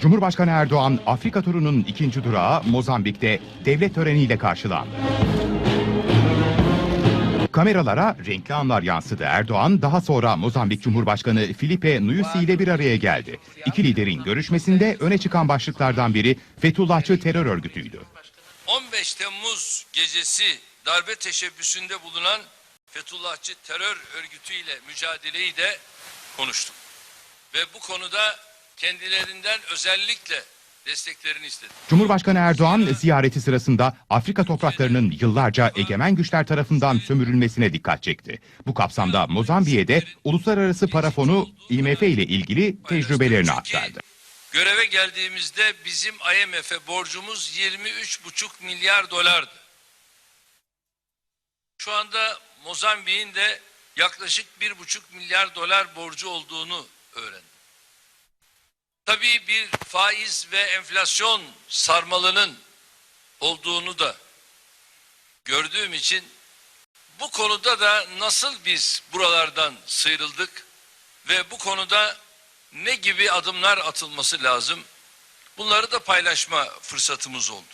Cumhurbaşkanı Erdoğan Afrika turunun ikinci durağı Mozambik'te devlet töreniyle karşılandı. Kameralara renkli anlar yansıdı. Erdoğan daha sonra Mozambik Cumhurbaşkanı Filipe Nyusi ile bir araya geldi. İki liderin görüşmesinde öne çıkan başlıklardan biri Fethullahçı terör örgütüydü. 15 Temmuz gecesi darbe teşebbüsünde bulunan Fethullahçı terör örgütüyle mücadeleyi de konuştuk. Ve bu konuda kendilerinden özellikle desteklerini istedim. Cumhurbaşkanı Erdoğan ziyareti sırasında Afrika topraklarının yıllarca egemen güçler tarafından sömürülmesine dikkat çekti. Bu kapsamda Mozambik'e de Uluslararası Para Fonu IMF ile ilgili tecrübelerini aktardı. Göreve geldiğimizde bizim IMF'e borcumuz 23,5 milyar dolardı. Şu anda Mozambik'in de yaklaşık 1,5 milyar dolar borcu olduğunu öğrendim. Tabii bir faiz ve enflasyon sarmalının olduğunu da gördüğüm için bu konuda da nasıl biz buralardan sıyrıldık ve bu konuda ne gibi adımlar atılması lazım? Bunları da paylaşma fırsatımız oldu.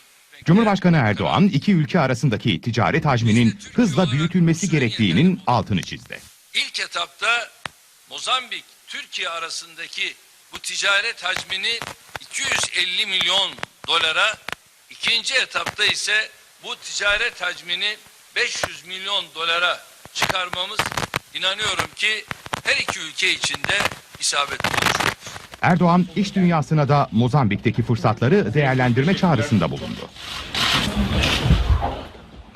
Cumhurbaşkanı Erdoğan iki ülke arasındaki ticaret hacminin hızla büyütülmesi gerektiğinin altını çizdi. İlk etapta Mozambik, Türkiye arasındaki bu ticaret hacmini 250 milyon dolara, ikinci etapta ise bu ticaret hacmini 500 milyon dolara çıkarmamız inanıyorum ki her iki ülke için de isabetli olacak. Erdoğan iş dünyasına da Mozambik'teki fırsatları değerlendirme çağrısında bulundu.